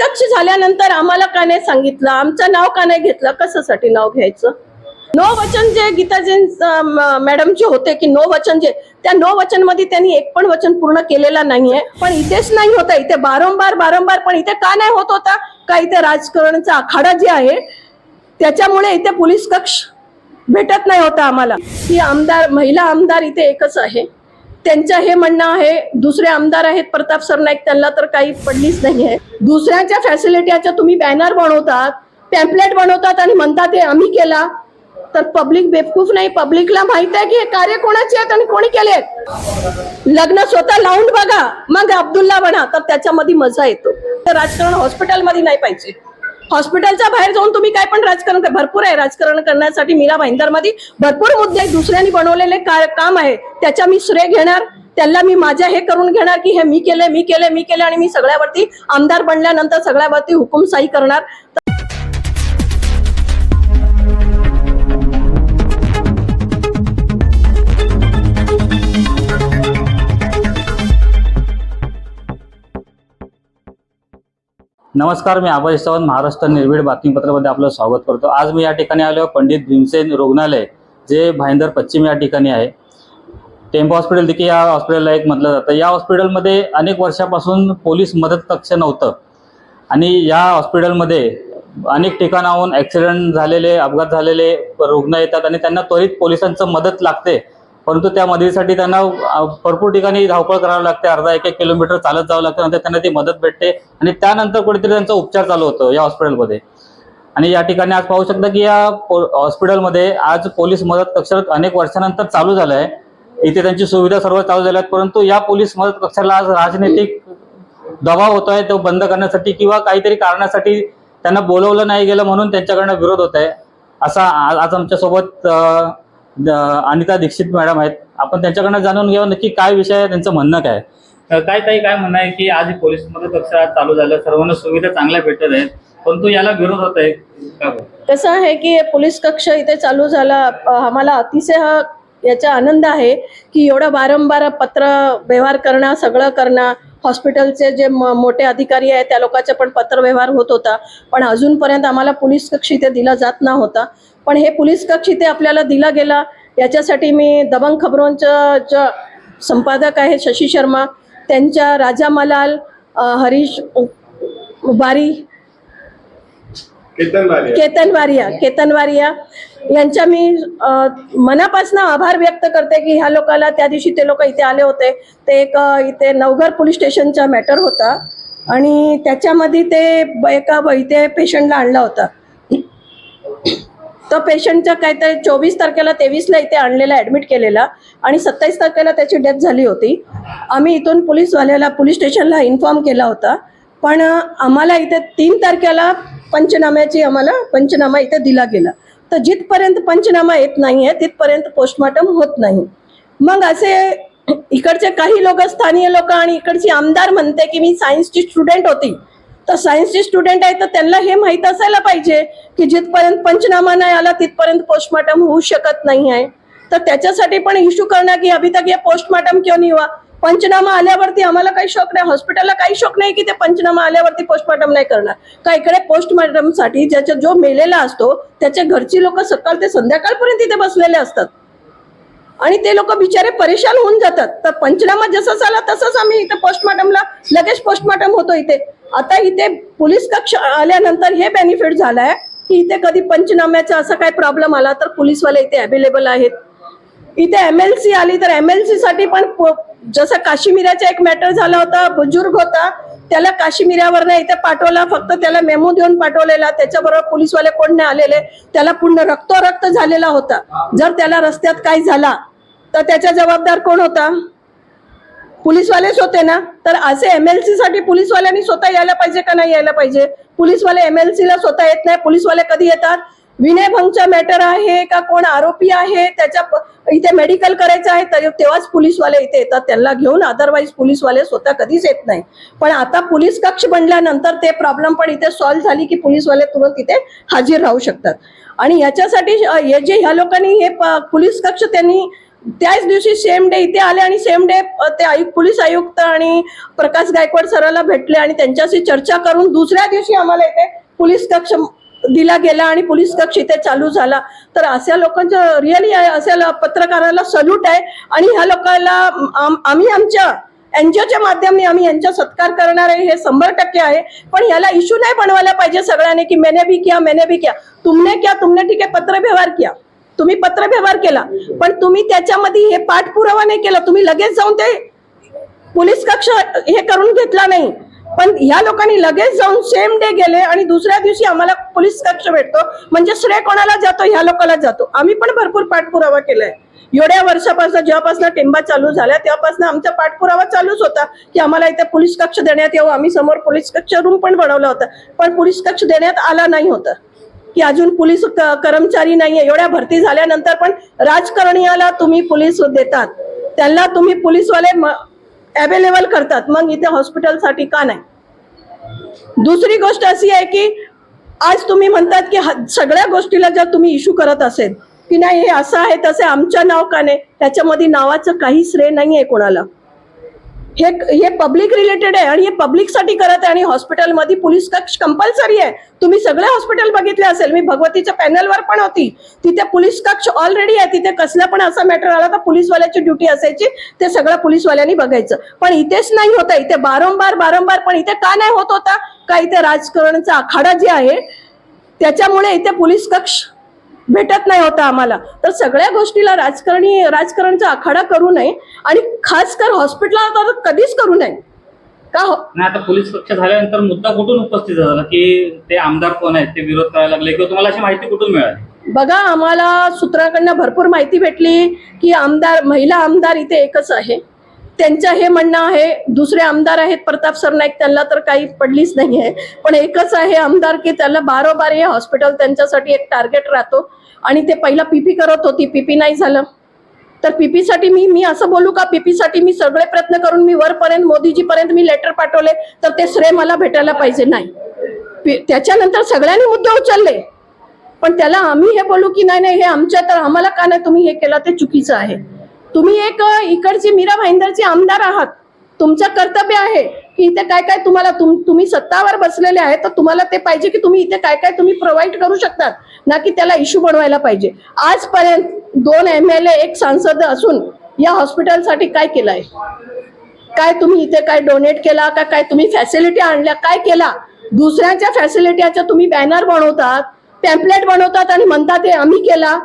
कक्ष झाल्यानंतर आम्हाला का नाही सांगितलं? आमचं नाव का नाही घेतलं? कशासाठी नाव घ्यायचं? नो वचन जे गीताजी मॅडम जे होते की नो वचन जे त्या नो वचनमध्ये त्यांनी एक पण वचन पूर्ण केलेलं नाहीये. पण इथेच नाही होता इथे बारंबार बारंबार पण इथे का नाही होत होता? का इथे राजकारणाचा आखाडा जे आहे त्याच्यामुळे इथे पोलीस कक्ष भेटत नाही होता आम्हाला. की आमदार महिला आमदार इथे एकच आहे. त्यांचं हे म्हणणं आहे दुसरे आमदार आहेत प्रताप सरनाईक त्यांना तर काही पडलीच नाही आहे दुसऱ्याच्या फॅसिलिटीच्या तुम्ही बॅनर बनवतात पॅम्पलेट बनवतात आणि म्हणतात हे आम्ही केला. तर पब्लिक बेवकूफ नाही. पब्लिकला माहीत आहे की हे कार्य कोणाचे आहेत आणि कोणी केले आहेत? लग्न स्वतः लावून बघा मग अब्दुल्ला बना. तर त्याच्यामध्ये मजा येतो. तर राजकारण हॉस्पिटलमध्ये नाही पाहिजे. हॉस्पिटलच्या बाहेर जाऊन तुम्ही काय पण राजकारण भरपूर आहे राजकारण करण्यासाठी मीरा भाईंदरमध्ये. भरपूर मुद्दे आहेत. दुसऱ्यांनी बनवलेले काम आहे. त्याच्या मी श्रेय घेणार. त्याला मी माझ्या हे करून घेणार की हे मी केले मी केले मी केले आणि मी सगळ्यावरती आमदार बनल्यानंतर सगळ्यावरती हुकुमशाही करणार. नमस्कार मी आबाज सावंत महाराष्ट्र निर्भीड बातमीपत्रामध्ये आपलं स्वागत करतो. आज मी या ठिकाणी आलो पंडित भीमसेन रुग्णालय जे भाईंदर पश्चिम या ठिकाणी आहे. टेम्पो हॉस्पिटल देखील या हॉस्पिटलला एक म्हटलं जातं. या हॉस्पिटलमध्ये अनेक वर्षापासून पोलीस मदत कक्ष नव्हतं. आणि या हॉस्पिटलमध्ये अनेक ठिकाणाहून ॲक्सिडेंट झालेले अपघात झालेले रुग्ण येतात आणि त्यांना त्वरित पोलिसांचं मदत लागते. परंतु त्या मदतीसाठी त्यांना भरपूर ठिकाणी धावपळ करावी लागते. अर्धा एक एक किलोमीटर चालत जावं लागतं नंतर त्यांना ती मदत भेटते. आणि त्यानंतर कुठेतरी त्यांचा उपचार चालू होतो या हॉस्पिटलमध्ये. आणि या ठिकाणी आज पाहू शकता की या पो- हॉस्पिटलमध्ये आज पोलीस मदत कक्ष अनेक वर्षानंतर चालू झालं आहे. इथे त्यांची सुविधा सर्व चालू झाल्या आहेत. परंतु या पोलीस मदत कक्षाला आज राजनैतिक दबाव होत आहे तो बंद करण्यासाठी किंवा काहीतरी कारणासाठी त्यांना बोलवलं नाही गेलं म्हणून त्यांच्याकडनं विरोध होत आहे. असा आज आमच्यासोबत अनिता दीक्षित मॅडम आहेत आपण त्यांच्याकडनं जाणून घेऊ नक्की काय विषय आहे त्यांचं म्हणणं काय काय ताई काय म्हणणं आहे की आज पोलीस मदत कक्ष चालू झालं सर्वांना सुविधा चांगल्या भेटत आहेत परंतु याला विरोध होत आहे? कसं आहे की पोलीस कक्ष इथे चालू झाला आम्हाला अतिशय हा याचा आनंद आहे की एवढं वारंवार पत्र व्यवहार करणं सगळं करणं हॉस्पिटलचे जे म- मोठे अधिकारी आहेत त्या लोकांचे पण पत्रव्यवहार होत होता. पण अजूनपर्यंत आम्हाला पोलीस कक्ष इथे दिला जात नव्हता. पण हे पोलीस कक्ष इथे आपल्याला दिला गेला. याच्यासाठी मी दबंग खबरोंचं ज संपादक आहे शशी शर्मा त्यांच्या राजा मलाल हरीश बारी केतन वारिया केतन वारिया यांच्या मी मनापासून आभार व्यक्त करते की ह्या लोकांना त्या दिवशी ते लोक इथे आले होते. ते एक इथे नवघर पोलीस स्टेशनचा मॅटर होता आणि त्याच्यामध्ये ते एका इथे पेशंटला आणला होता. तो पेशंटच्या काहीतरी चोवीस तारखेला तेवीसला इथे आणलेला ॲडमिट केलेला आणि सत्तावीस तारखेला त्याची डेथ झाली होती. आम्ही इथून पोलीसवाल्याला पोलीस स्टेशनला इन्फॉर्म केला होता पण आम्हाला इथे तीन तारखेला पंचनाम्याची आम्हाला पंचनामा इथे दिला गेला. तर जिथपर्यंत पंचनामा येत नाही आहे तिथपर्यंत पोस्टमॉर्टम होत नाही. मग असे इकडचे काही लोक स्थानीय लोक आणि इकडची आमदार म्हणते की मी सायन्सची स्टुडंट होती. तर सायन्सची स्टुडंट आहे तर त्यांना हे माहीत असायला पाहिजे की जिथपर्यंत पंचनामा नाही आला तिथपर्यंत पोस्टमार्टम होऊ शकत नाही आहे तर त्याच्यासाठी पण इश्यू करणार की अभी तक या पोस्टमार्टम क्यों नाही हुआ? पंचनामा आल्यावरती आम्हाला काही शोक नाही. हॉस्पिटलला काही शोक नाही की ते पंचनामा आल्यावरती पोस्टमार्टम नाही करणार. का इकडे पोस्टमार्टमसाठी ज्याच्या जो मेलेला असतो त्याच्या घरची लोक सकाळ ते संध्याकाळपर्यंत इथे बसलेले असतात. आणि ते लोक बिचारे परेशान होऊन जातात. तर पंचनामा जसं आला तसंच आम्ही इथे पोस्टमार्टमला लगेच पोस्टमार्टम होतो इथे. आता इथे पोलीस कक्ष आल्यानंतर हे बेनिफिट झालंय की इथे कधी पंचनाम्याचा असा काही प्रॉब्लेम आला तर पोलीसवाले इथे अवेलेबल आहेत. इथे एम एल सी आली तर एम एल सी साठी पण जसं काश्मीराचा एक मॅटर झाला होता बुजुर्ग होता त्याला काश्मीरावरनं इथे पाठवला फक्त त्याला मेमो देऊन पाठवलेला त्याच्याबरोबर पोलीसवाले कोण नाही आलेले त्याला पूर्ण रक्तोरक्त झालेला होता. जर त्याला रस्त्यात काही झाला तर त्याचा जबाबदार कोण होता? पोलीसवालेच होते ना? तर असे एम एल सी साठी पोलीसवाल्यांनी स्वतः यायला पाहिजे का नाही यायला पाहिजे? पोलीसवाले एम एल ला स्वतः येत नाही पोलीसवाले कधी येतात? विनयभंगचा मॅटर आहे का? कोण आरोपी आहे? त्याच्या इथे मेडिकल करायचं आहे तर तेव्हाच पोलीसवाले इथे येतात. त्यांना घेऊन अदरवाईज पोलीसवाले स्वतः कधीच येत नाही. पण आता पोलीस कक्ष बनल्यानंतर ते प्रॉब्लेम पण इथे सॉल्व्ह झाली की पोलीसवाले तुरंत इथे हजर राहू शकतात. आणि याच्यासाठी हे जे ह्या लोकांनी हे पोलीस कक्ष त्यांनी त्याच दिवशी सेम डे इथे आले आणि सेम डे ते आयुक्त पोलीस आयुक्त आणि प्रकाश गायकवाड सराला भेटले आणि त्यांच्याशी चर्चा करून दुसऱ्या दिवशी आम्हाला इथे पोलीस कक्ष दिला गेला आणि पोलीस कक्ष इथे चालू झाला. तर अशा लोकांचं रिअली अशा पत्रकाराला सल्यूट आहे आणि ह्या लोकांना आम्ही आमच्या एनजीओच्या माध्यमाने आम्ही यांचा सत्कार करणार आहे हे शंभर टक्के आहे. पण याला इश्यू नाही बनवायला पाहिजे सगळ्यांनी की मेने भी किया मेने भी किया. तुमने क्या तुमने ठीक आहे पत्र व्यवहार किया. तुम्ही पत्र व्यवहार केला. पण तुम्ही त्याच्यामध्ये हे पाठपुरावा नाही केला. तुम्ही लगेच जाऊन ते पोलीस कक्ष हे करून घेतला नाही. पण ह्या लोकांनी लगेच जाऊन सेम डे गेले आणि दुसऱ्या दिवशी आम्हाला पोलीस कक्ष भेटतो. म्हणजे श्रेय कोणाला जातो? ह्या लोकांना जातो. आम्ही पण भरपूर पाठपुरावा केलाय. एवढ्या वर्षापासून जेव्हापासून टेंबा चालू झाल्या तेव्हापासून आमचा पाठपुरावा चालूच होता की आम्हाला इथे पोलीस कक्ष देण्यात यावं. आम्ही समोर पोलीस कक्ष रूम पण बनवला होता. पण पोलीस कक्ष देण्यात आला नाही होता. की अजून पोलीस कर्मचारी नाहीये. एवढ्या भरती झाल्यानंतर पण राजकारणीयाला तुम्ही पोलीस देतात. त्यांना तुम्ही पोलीसवाले अवेलेबल करतात. मग इथे हॉस्पिटलसाठी का नाही? दुसरी गोष्ट अशी आहे की आज तुम्ही म्हणतात की सगळ्या गोष्टीला जर तुम्ही इश्यू करत असेल की नाही हे असं आहे तसे आमच्या नाव का नाही? त्याच्यामध्ये नावाचं काही श्रेय नाही आहे कोणाला. हे हे पब्लिक रिलेटेड आहे आणि हे पब्लिकसाठी करत आहे आणि हॉस्पिटलमध्ये पोलीस कक्ष कंपल्सरी आहे. तुम्ही सगळे हॉस्पिटल बघितले असेल. मी भगवतीच्या पॅनलवर पण होती. तिथे पोलीस कक्ष ऑलरेडी आहे. तिथे कसला पण असा मॅटर आला तर पोलीसवाल्याची ड्युटी असायची. ते सगळं पोलीसवाल्यांनी बघायचं. पण इथेच नाही होतं इथे बारंबार बारंबार पण इथे का नाही होत होता? का इथे राजकारणाचा आखाडा जे आहे त्याच्यामुळे इथे पोलीस कक्ष भेटत नाही होता आम्हाला. तर सगळ्या गोष्टीला राजकारणी राजकारणचा आखाडा करू नये आणि खास कर हॉस्पिटलला कधीच करू नये. का हो? नाही आता पोलीस कक्ष झाल्यानंतर मुद्दा कुठून उपस्थित झाला? की ते आमदार कोण आहेत? ते विरोध करायला लागले किंवा तुम्हाला अशी माहिती कुठून मिळाली? बघा आम्हाला सूत्राकडनं भरपूर माहिती भेटली की आमदार महिला आमदार इथे एकच आहे. त्यांचं हे म्हणणं आहे दुसरे आमदार आहेत प्रताप सरनाईक त्यांना तर काही पडलीच नाही आहे पण एकच आहे आमदार की त्याला बारोबार हे हॉस्पिटल त्यांच्यासाठी एक टार्गेट राहतो. आणि ते पहिला पीपी करत होती पीपी नाही झालं. तर पीपीसाठी मी मी असं बोलू का? पीपीसाठी मी सगळे प्रयत्न करून मी वरपर्यंत मोदीजीपर्यंत मी लेटर पाठवले तर ते श्रेय मला भेटायला पाहिजे नाही. पी- त्याच्यानंतर सगळ्यांनी मुद्दे उचलले. पण त्याला आम्ही हे बोलू की नाही नाही हे आमच्या तर आम्हाला का नाही तुम्ही हे केलं? ते चुकीचं आहे. तुम्ही एक इकडची मीरा भाईंदरचे आमदार आहात. तुमचं कर्तव्य आहे की इथे काय काय तुम्हाला तुम तुम्ही सत्तावर बसलेले आहे तर तुम्हाला ते पाहिजे की तुम्ही इथे काय काय तुम्ही प्रोव्हाइड करू शकतात ना की त्याला इश्यू बनवायला पाहिजे. आजपर्यंत दोन एम एल एक सांसद असून या हॉस्पिटलसाठी काय केलंय? काय तुम्ही इथे काय डोनेट केला का काय तुम्ही फॅसिलिटी आणल्या काय केला? दुसऱ्यांच्या फॅसिलिटीच्या तुम्ही बॅनर बनवतात पॅम्पलेट बनवतात आणि म्हणतात हे आम्ही केला.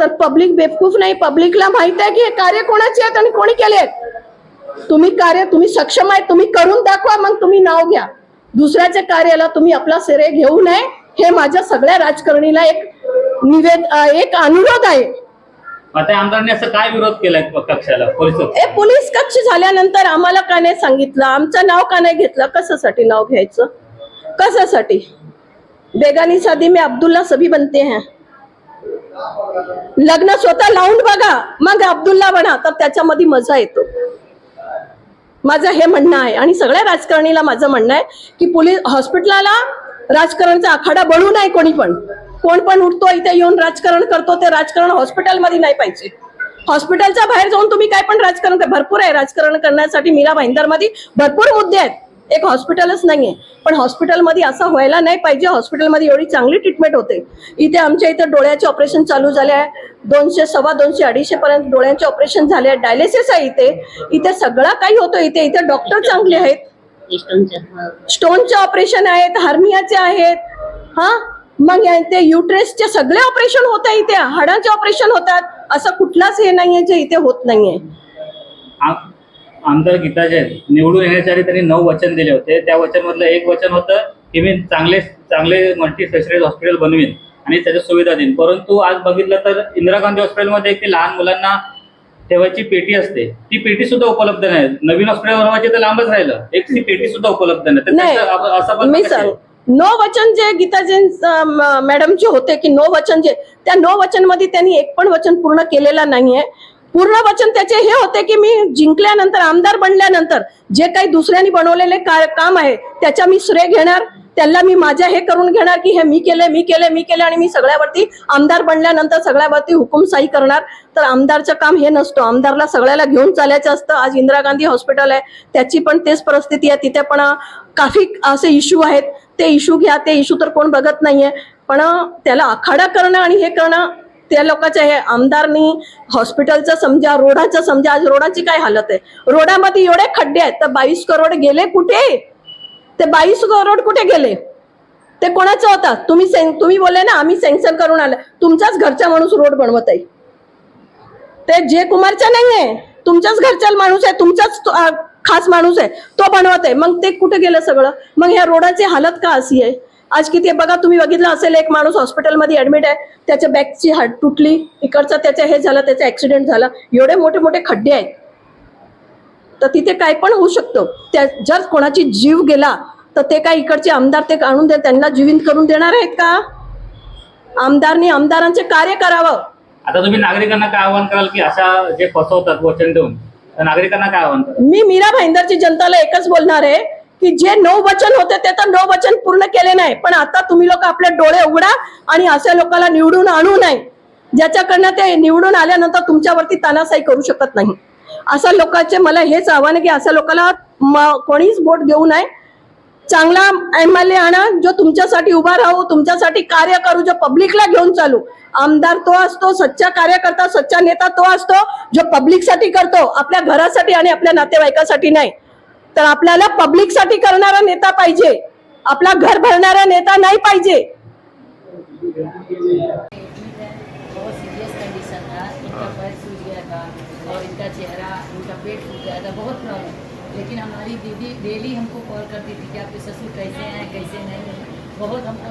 तर पब्लिक बेवकूफ नाही. पब्लिकला माहीत आहे की हे कार्य कोणाचे आहेत आणि कोणी केले आहेत? तुम्ही कार्य तुम्ही सक्षम आहे तुम्ही करून दाखवा मग तुम्ही नाव घ्या. दुसऱ्याच्या कार्याला तुम्ही आपला श्रेय घेऊ नये हे माझ्या सगळ्या राजकारणीला एक निवेद एक अनुरोध आहे. आमदारांनी असं काय विरोध केलाय कक्षाला पोलीस कक्ष ए पोलीस कक्ष झाल्यानंतर आम्हाला का नाही सांगितलं? आमचं नाव का नाही घेतलं? कशासाठी नाव घ्यायचं? कशासाठी? बेगानी शादी में अब्दुल्ला सभी बनते हैं. लग्न स्वतः लावून बघा. मग अब्दुल्ला म्हणा तर त्याच्यामध्ये मजा येतो. माझं हे म्हणणं आहे. आणि सगळ्या राजकारणीला माझं म्हणणं आहे की पोलीस हॉस्पिटलाला राजकारणचा आखाडा बनू नये कोणी पण. कोण पण उठतो इथे येऊन राजकारण करतो ते राजकारण हॉस्पिटलमध्ये नाही पाहिजे. हॉस्पिटलच्या बाहेर जाऊन तुम्ही काय पण राजकारण भरपूर आहे. राजकारण करण्यासाठी मीरा भाईंदरमध्ये भरपूर मुद्दे आहेत. एक हॉस्पिटलच नाहीये. पण हॉस्पिटलमध्ये असं व्हायला नाही पाहिजे. हॉस्पिटलमध्ये एवढी चांगली ट्रीटमेंट होते. इथे आमच्या इथे डोळ्याचे ऑपरेशन चालू झाले आहे. दोनशे सव्वा दोनशे अडीचशे पर्यंत डोळ्यांचे ऑपरेशन झाले आहे. डायलिसिस आहे इथे. इथे सगळा काही होतं इथे. इथे डॉक्टर चांगले आहेत. स्टोनचे ऑपरेशन आहेत. हार्मियाचे आहेत. हा? मग या- ते युट्रेसचे सगळे ऑपरेशन होत आहे इथे. हाडांचे ऑपरेशन होतात. असं कुठलाच हे नाहीये जे इथे होत नाहीये. आमदार गीता जैन निवडून येण्याच्या आधी त्यांनी नऊ वचन दिले होते. त्या वचन मधलं एक वचन होतं की मी चांगले चांगले मल्टी स्पेशलाइज हॉस्पिटल बनवीन आणि त्याच्या सुविधा देईन. परंतु आज बघितलं तर इंदिरा गांधी हॉस्पिटलमध्ये एक लहान मुलांना ठेवायची पेटी असते. ती पेटी सुद्धा उपलब्ध नाही. नवीन हॉस्पिटल बनवायची तर लांबच राहिलं. एक ती पेटी सुद्धा उपलब्ध नाही. असं मी? सांग नो वचन जे गीताजैन मॅडमचे होते की नो वचन जे त्या नो वचनमध्ये त्यांनी एक पण वचन पूर्ण केलेला नाहीये. पूर्ण वचन त्याचे हे होते की मी जिंकल्यानंतर आमदार बनल्यानंतर जे काही दुसऱ्यांनी बनवलेले काय काम आहे त्याच्या मी श्रेय घेणार त्याला मी माझ्या हे करून घेणार की हे मी केले मी केले मी केले आणि मी सगळ्यावरती आमदार बनल्यानंतर सगळ्यावरती हुकुमशाही करणार. तर आमदारचं काम हे नसतो. आमदारला सगळ्याला घेऊन चालायचं असतं. आज इंदिरा गांधी हॉस्पिटल आहे. त्याची पण तेच परिस्थिती आहे. तिथे पण काफी असे इश्यू आहेत. ते इश्यू घ्या ते इश्यू तर कोण बघत नाहीये. पण त्याला आखाडा करणं आणि हे करणं त्या लोकांचं हे आमदारनी हॉस्पिटलचं समजा रोडाचं समजा आज रोडाची काय हालत आहे? रोडामध्ये एवढे खड्डे आहेत तर बावीस करोड गेले कुठे? ते बावीस करोड कुठे गेले? ते कोणाचं होता? तुम्ही सें- तुम्ही बोलले ना आम्ही सँक्शन करून आलं. तुमच्याच घरचा माणूस रोड बनवत आहे. ते जे कुमारचा नाही आहे तुमच्याच घरचा माणूस आहे तुमचाच तो- खास माणूस आहे तो बनवत आहे. मग ते कुठे गेलं सगळं? मग ह्या रोडाची हालत का अशी आहे? आज किती बघा तुम्ही बघितलं असेल एक माणूस हॉस्पिटलमध्ये ऍडमिट आहे. त्याच्या बॅकची हाड तुटली इकडचं त्याचं हे झालं त्याचा ऍक्सिडेंट झाला. एवढे मोठे मोठे खड्डे आहेत. तर तिथे काय पण होऊ शकतं. त्या जर कोणाची जीव गेला तर ते काय इकडचे आमदार ते आणून दे त्यांना जीवित करून देणार आहेत का? आमदारनी आमदारांचे कार्य करावं. आता तुम्ही नागरिकांना काय आवाहन कराल की अशा जे फसवतात वचन देऊन नागरिकांना काय आवाहन मी मीरा भाईंदरची जनताला एकच बोलणार आहे की जे नऊ वचन होते ते तर नऊ वचन पूर्ण केले नाही. पण आता तुम्ही लोक आपले डोळे उघडा आणि अशा लोकांना निवडून आणू नये. ज्याच्याकडनं ते निवडून आल्यानंतर तुमच्यावरती तानासाई करू शकत नाही. अशा लोकांचे मला हेच आव्हान आहे की अशा लोकांना कोणीच वोट देऊ नये. चांगला एम एल ए आणा जो तुमच्यासाठी उभा राहू तुमच्यासाठी कार्य करू जो पब्लिकला घेऊन चालू. आमदार तो असतो सच्चा कार्यकर्ता सच्चा नेता तो असतो जो पब्लिकसाठी करतो आपल्या घरासाठी आणि आपल्या नातेवाईकासाठी नाही. तर आपल्याला पब्लिकसाठी करणारा नेता पाहिजे. आपला घर भरणारा नेता नाही पाहिजे. और इनका चेहरा, इनका पेट सूज गया था, बहुत प्रॉब्लम लेकिन हमारी दीदी डेली हमको कॉल करती थी कि आपके ससुर कैसे हैं, कैसे नहीं हैं। बहुत हमको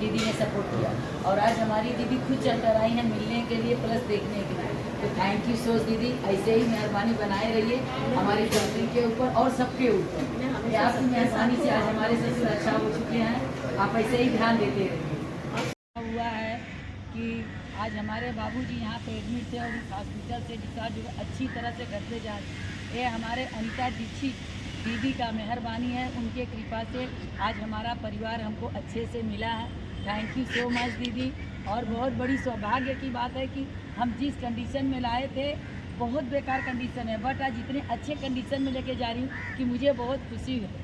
दीदी ने सपोर्ट किया। और आज हमारी दीदी खुद चलकर आई हैं मिलने के लिए प्लस देखने के लिए। तो थैंक यू सो दीदी ऐसे ही मेहरबानी बनाए रहिए हमारी कंट्री के ऊपर और सबके ऊपर। आपकी मेहरबानी से आज हमारे ससुर अच्छा हो चुके हैं। आप ऐसे ही ध्यान देते रहिए। हुआ है कि आज हमारे बाबूजी यहाँ पे एडमिट थे और हॉस्पिटल से डिस्चार्ज हुए। अच्छी तरह से घर पे जा ये हमारे अनिता दीक्षित दीदी का मेहरबानी है। उनके कृपा से आज हमारा परिवार हमको अच्छे से मिला है। थैंक यू सो मच दीदी। और बहुत बड़ी सौभाग्य की बात है कि हम जिस कंडीशन में लाए थे बहुत बेकार कंडीशन है बट आज इतने अच्छे कंडीशन में लेके जा रही हूँ कि मुझे बहुत खुशी है।